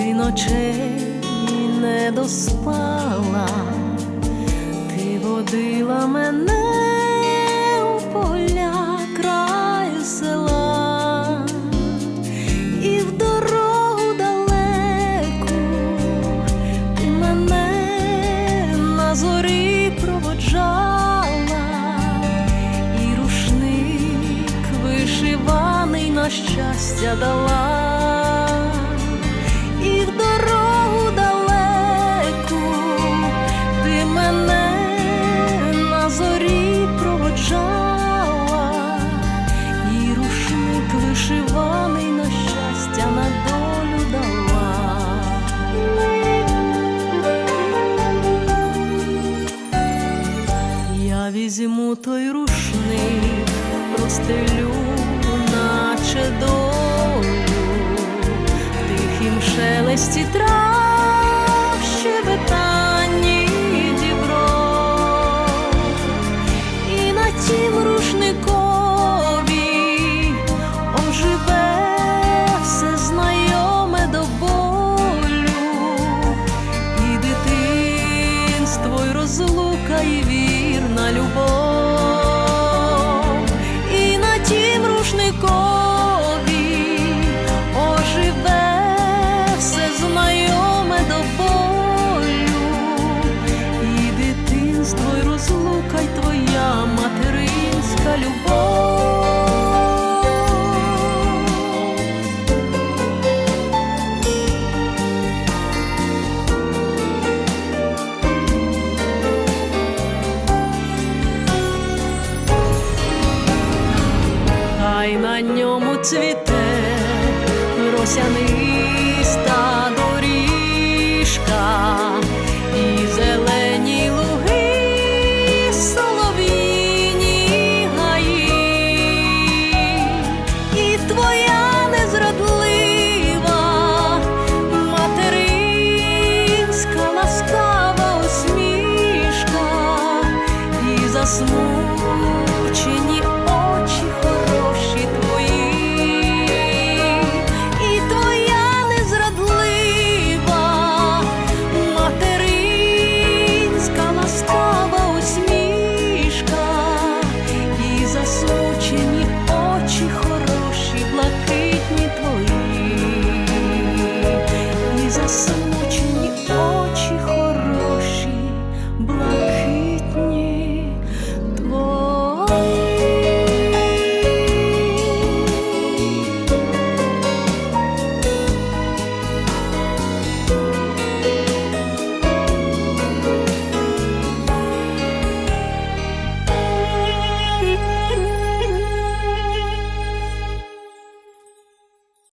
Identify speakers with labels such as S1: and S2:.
S1: ночей не доспала, ти водила мене у поля краю села і в дорогу далеку ти мене на зорі проводжала, і рушник вишиваний на щастя дала. Візьму той рушник, простелю, наче долю, тихім шелесті трав, дитинство, розлука, і вірна любов, і на тім рушникові хай на ньому цвіте росяниста ます。